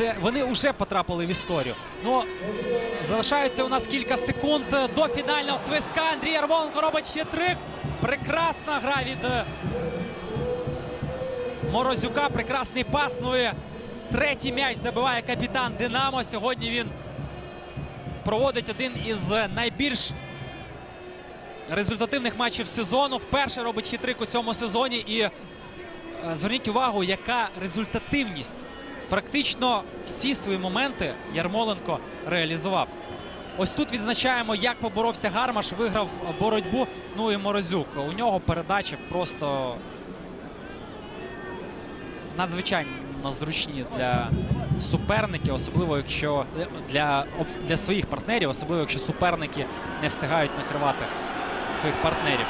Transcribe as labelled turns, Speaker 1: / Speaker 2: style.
Speaker 1: Це вони вже потрапили в історію. Ну залишається у нас кілька секунд до фінального свистка. Андрій Ярмоленко робить хитрик. Прекрасна гра від е, Морозюка. Прекрасний пас. Ну і третій м'яч забиває капітан Динамо. Сьогодні він проводить один із найбільш результативних матчів сезону. Вперше робить хитрик у цьому сезоні. І е, зверніть увагу, яка результативність. Практично всі свої моменти Ярмоленко реалізував. Ось тут відзначаємо, як поборовся Гармаш, виграв боротьбу. Ну і Морозюк. У нього передачі просто надзвичайно зручні для суперників, особливо якщо для, для своїх партнерів, особливо якщо суперники не встигають накривати своїх партнерів.